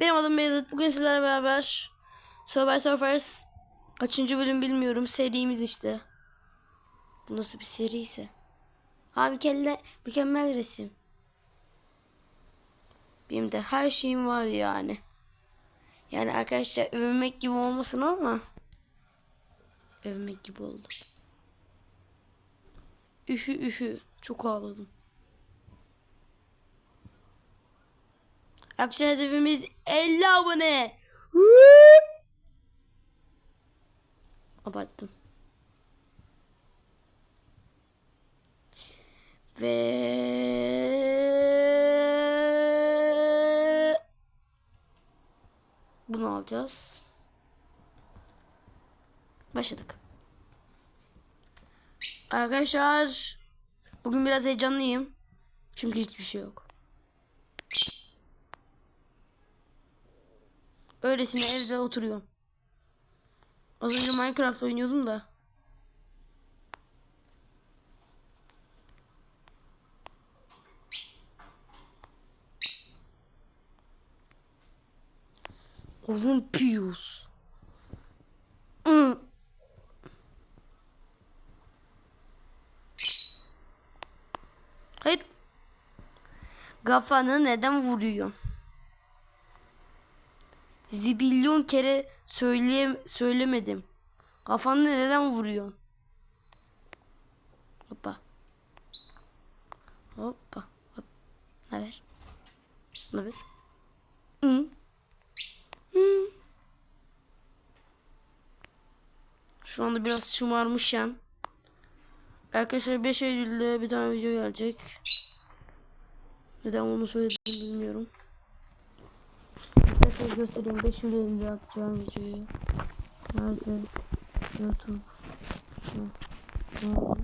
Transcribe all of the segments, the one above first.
Benim adım Beyazıt. Bugün sizlerle beraber Survivor Surfers kaçıncı bölüm bilmiyorum. Serimiz işte. Bu nasıl bir seri ise. Abi mükemmel, mükemmel resim. Benim de her şeyim var yani. Yani arkadaşlar övünmek gibi olmasın ama övünmek gibi oldu. Ühü ühü. Çok ağladım. Akşam hedefimiz 50 abone. Abarttım. Ve bunu alacağız. Başladık. Arkadaşlar bugün biraz heyecanlıyım. Çünkü hiçbir şey yok. Öylesine evde oturuyorum. Az önce Minecraft oynuyordum da. Olympus. Hmm. Hayır. Kafanı neden vuruyor? Zibilyon kere söyleyem söylemedim. Kafanı neden vuruyor? Hoppa. Hoppa. Hop. Ne haber? Ne haber? Hı. Hı. Şu anda biraz şımarmışım. Arkadaşlar 5 Eylül'de bir tane video gelecek. Neden onu söyledim. Tekrar göstereyim 5 Eylül'de atacağım videoyu. Nerede? YouTube. Şu. Nerede?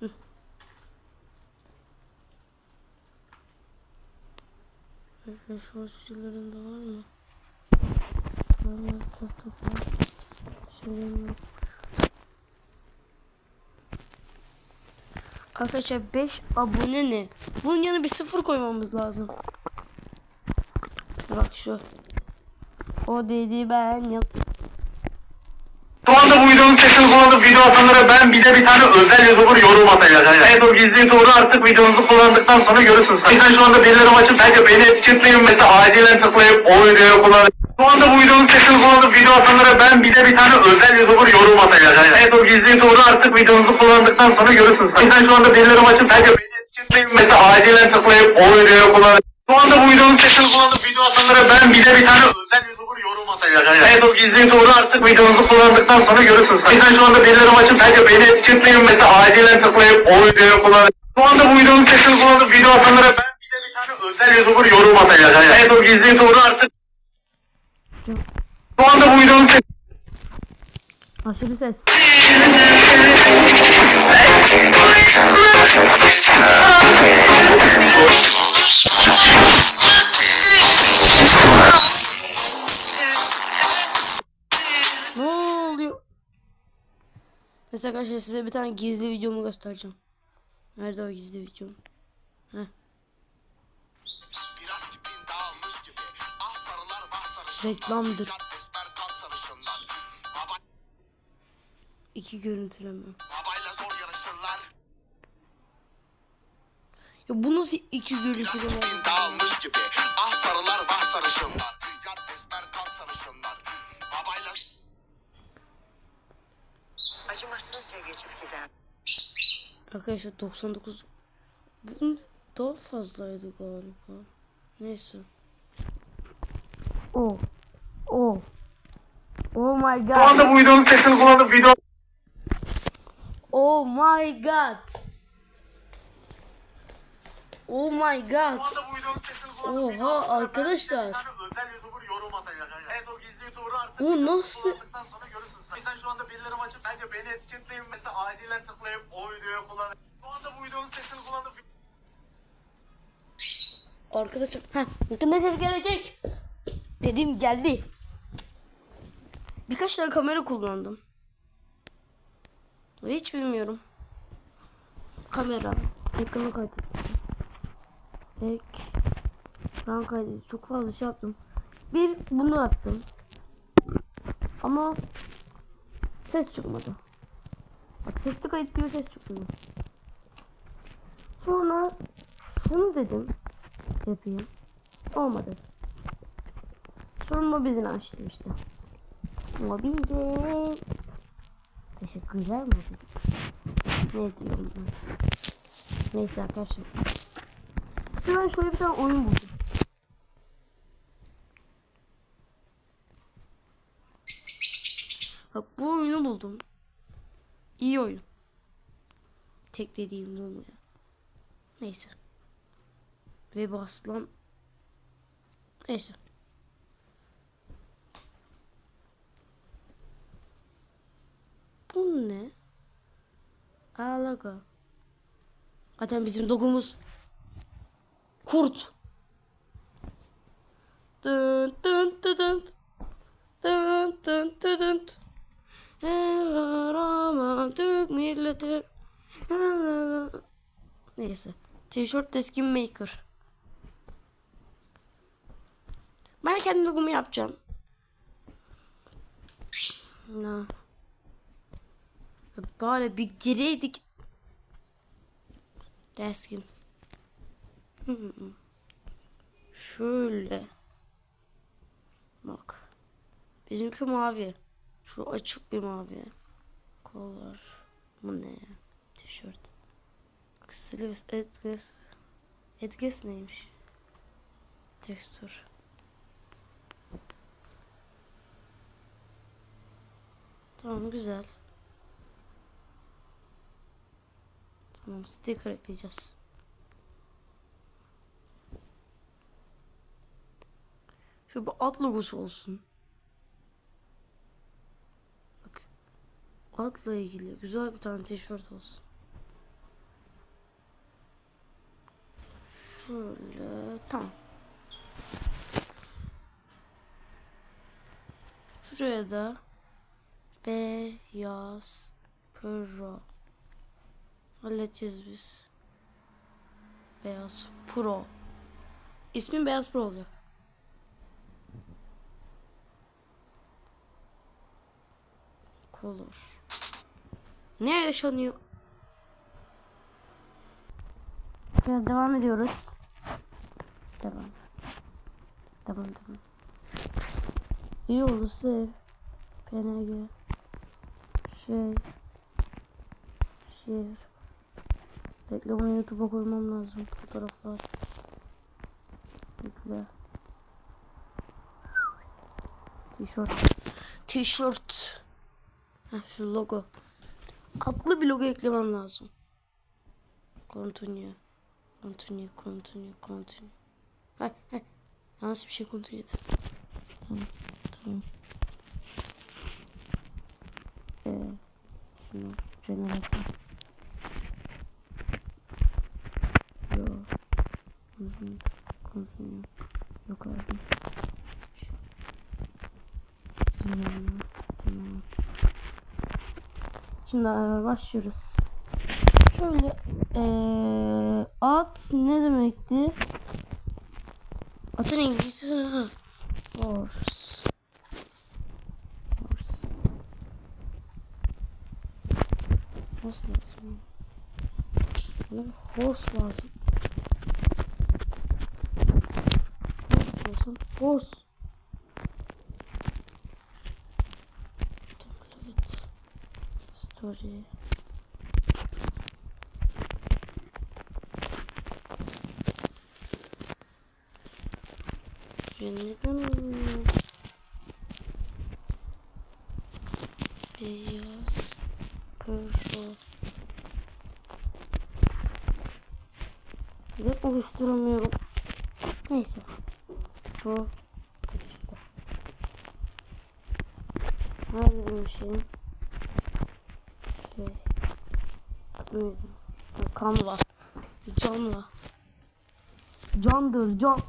Hı. Arkadaşlar şuralarında var mı? Var mı? Tatlı var. Şeylerim yok. Arkadaşlar 5 abone ne? Bunun yanına bir sıfır koymamız lazım. Bak şu. O dedi ben yap. Şu anda bu videonun sesini kullanıp video atanlara ben bir de bir tane özel YouTuber yorum atacağım. Evet o gizli YouTuber'ı artık videonuzu kullandıktan sonra görürsünüz. Sen şu anda birilerim açıp sadece beni etiketleyin mesela acilen tıklayıp o videoyu kullanın. Şu anda bu videonun sesini kullanıp video atanlara ben bir de bir tane özel YouTuber yorum atacağım. Evet o gizli YouTuber'ı artık videonuzu kullandıktan sonra görürsünüz. Sen şu anda birilerim açıp sadece beni etiketleyin mesela acilen tıklayıp o videoyu kullanın. Şu anda bu videonun sesini kullanıp video atanlara ben bir de bir tane özel YouTuber yorum atacağım. Evet o gizli YouTuber'ı artık videonuzu kullandıktan sonra görürsünüz. Sen şu anda birilerim açıp sadece beni etiketleyin mesela acilen tıklayıp o videoyu kullanın. Şu anda bu videonun sesini kullanıp video atanlara ben bir de bir tane özel YouTuber yorum atacağım. Evet o gizli YouTuber'ı artık şu anda bu videonun sesini Aşırı ses. Ne oluyor? Mesela arkadaşlar size bir tane gizli videomu göstereceğim. Nerede o gizli videom? Heh. Reklamdır. İki görüntüleme. babayla zor yarışırlar Ya bu nasıl iki görüntüleme? dağılmış gibi Ah sarılar vah sarışınlar Yat esmer kalk sarışınlar Babayla acımasızca geçip giden Arkadaşlar 99 bu daha fazlaydı galiba. Neyse. Oh. Oh my Şu god. anda bu videonun sesini kullanıp video Oh my god. Oh my god. Şu Oha arkadaşlar. o gizli YouTuber'ı artık O videonuzu nasıl- kullandıktan sonra görürsünüz. Sen şu anda birilerim açıp sadece beni etiketleyin mesela acilen tıklayıp o videoyu kullanın. Şu anda bu videonun sesini kullanıp Arkadaşlar. Heh. Yakında ses gelecek. Dedim geldi. Birkaç tane kamera kullandım. Hiç bilmiyorum. Kamera. Ekranı kaydettim. Ek. Ekran kaydettim. Çok fazla şey yaptım. Bir bunu attım. Ama ses çıkmadı. Bak sesli kayıt diyor ses çıkmıyor. Sonra şunu dedim yapayım. Olmadı. Sonra Mobizen'i açtım işte. Mobizen. Teşekkürler Mobizen. Ne diyorum ben? Neyse arkadaşlar. İşte ben şöyle bir tane oyun buldum. Bak bu oyunu buldum. İyi oyun. Tek dediğim bu ya? Neyse. Ve baslan. Neyse. Bu ne? Alaga. Zaten bizim dogumuz kurt. Dın dın dın dın. Dın dın dın dın. Aman Türk milleti. Neyse. Tişört teskin maker. Ben kendi logomu yapacağım. Na. Bari bir gireydik. Deskin. Şöyle. Bak. Bizimki mavi. Şu açık bir mavi. Kollar. Bu ne ya? Tişört. Sleeves, Edges. Edges neymiş? Tekstür. Tamam güzel. Tamam sticker ekleyeceğiz. Şu bir at logosu olsun. Bak. Atla ilgili güzel bir tane tişört olsun. Şöyle tamam. Şuraya da beyaz pro halledeceğiz biz. Beyaz pro. İsmin beyaz pro olacak. Color. Ne yaşanıyor? Biraz devam ediyoruz. Devam. Devam devam. İyi oldu sev. PNG. Şey. Şehir. Bunu YouTube'a koymam lazım. Fotoğraflar. Bekle. Tişört. Tişört. Heh, şu logo. Atlı bir logo eklemem lazım. Continue. Continue, continue, continue. Hay hay. Yanlış bir şey continue etsin. Tamam, tamam. Ee, şunu generator. Continue, continue. Yok abi. Tamam, tamam. Şimdi e, başlıyoruz. Şöyle eee at ne demekti? Atın İngilizcesi. Horse. Horse. Horse lazım. Bana horse lazım. Lazım. Horse. Template. Story. Neden? Beyaz kırmızı. Ve oluşturamıyorum. Neyse bu çıktı. Nerede bunun şeyin? Şey. Neydi? Kamla. Canla. Candır can.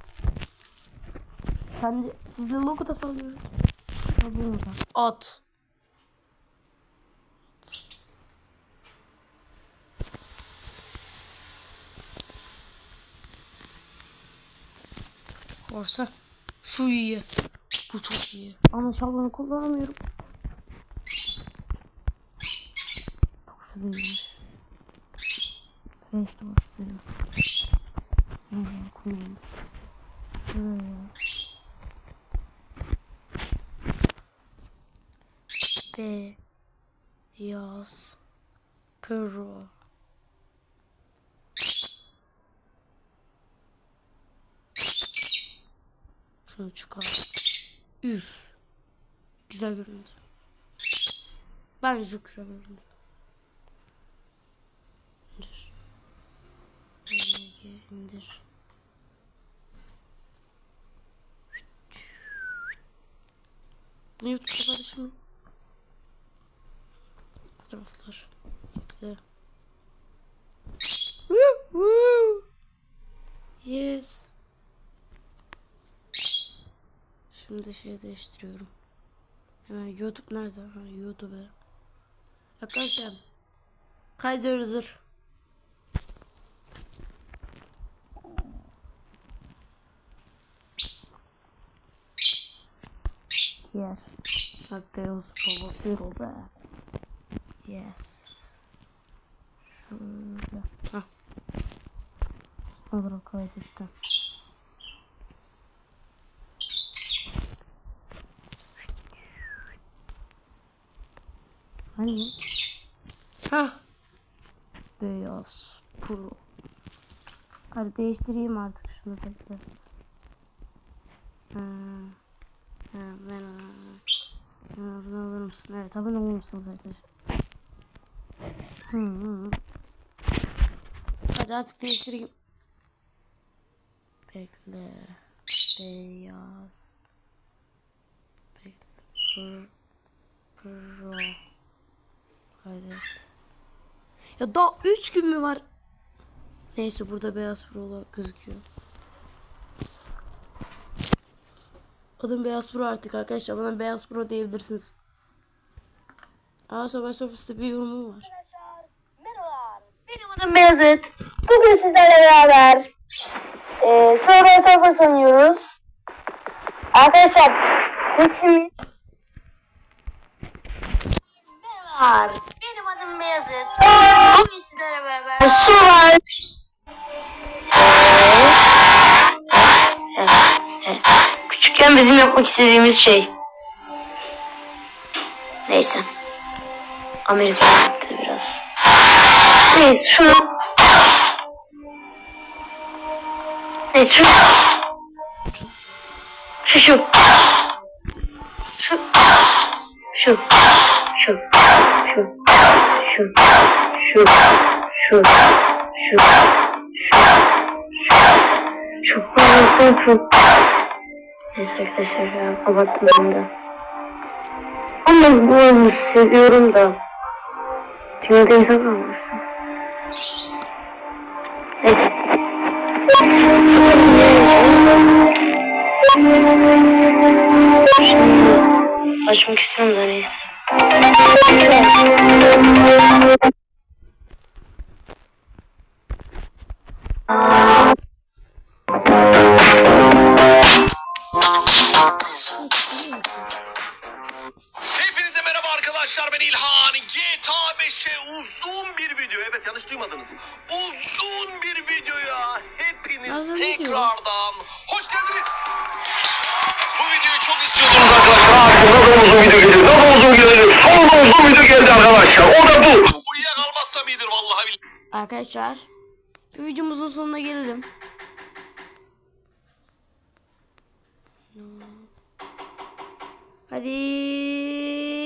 Kendi sizde logo da. At. Korsak şu iyi. Bu çok iyi. Ama şablonu kullanamıyorum. Çok sevindim. Beş dolar istedim. Bunları kullandım. Şöyle. Beyaz. Pırıl. Şunu çıkar. Üf. Güzel göründü. Bence güzel göründü. İndir. İndir. YouTube'da paylaşım Fotoğraflar. Ekle. Woo, woo. Yes. Bunu da şey değiştiriyorum. Hemen YouTube nerede? Ha, YouTube'a. Arkadaşlar. Kaydırılır. Yes. That feels powerful there. Yes. Şöyle. Hah. Olur o. Hani? Ha. Beyaz pro. Hadi değiştireyim artık şunu bekle. Ha. Ha, ben Ha, bunu alır mısın? Evet abone olur musunuz arkadaşlar? Hı hı. Hadi artık değiştireyim. Bekle. Beyaz. Bekle. Pro. Pro. Ya daha 3 gün mü var? Neyse burada beyaz pro gözüküyor. Adım Beyaz Pro artık arkadaşlar. Bana Beyaz Pro diyebilirsiniz. Aa Subway Surface'da bir yorumum var. Benim adım Beyazıt. Bugün sizlerle beraber e, Survey Surfer oynuyoruz. Arkadaşlar ismi Merhabalar. Adım Beyazıt. Bugün sizlerle beraber su var. Küçükken bizim yapmak istediğimiz şey. Neyse. Amerika yaptı biraz. Neyse şunu. Neyse şu. Şu şu. Şu. Şu. Şu. Şu şu, şu, şu, şu, şu, şu. Çok fazla yapıyorum. Neyse arkadaşlar ya kapattım ben de. Ama bu oyunu seviyorum da. Dünyada insan kalmışsın. Neyse. Şimdi açmak istiyorum da neyse. Hepinize merhaba arkadaşlar ben İlhan. GTA 5'e uzun bir video. Evet yanlış duymadınız. Uzun bir videoya hepiniz ne diyor? tekrardan hoş geldiniz. Bu istiyordunuz Sonuna da uzun video gelir. Daha da uzun gelir. Sonunda uzun video geldi arkadaşlar. O da bu. Uyuyakalmazsam iyidir vallahi billahi. Arkadaşlar videomuzun sonuna gelelim. Hadi.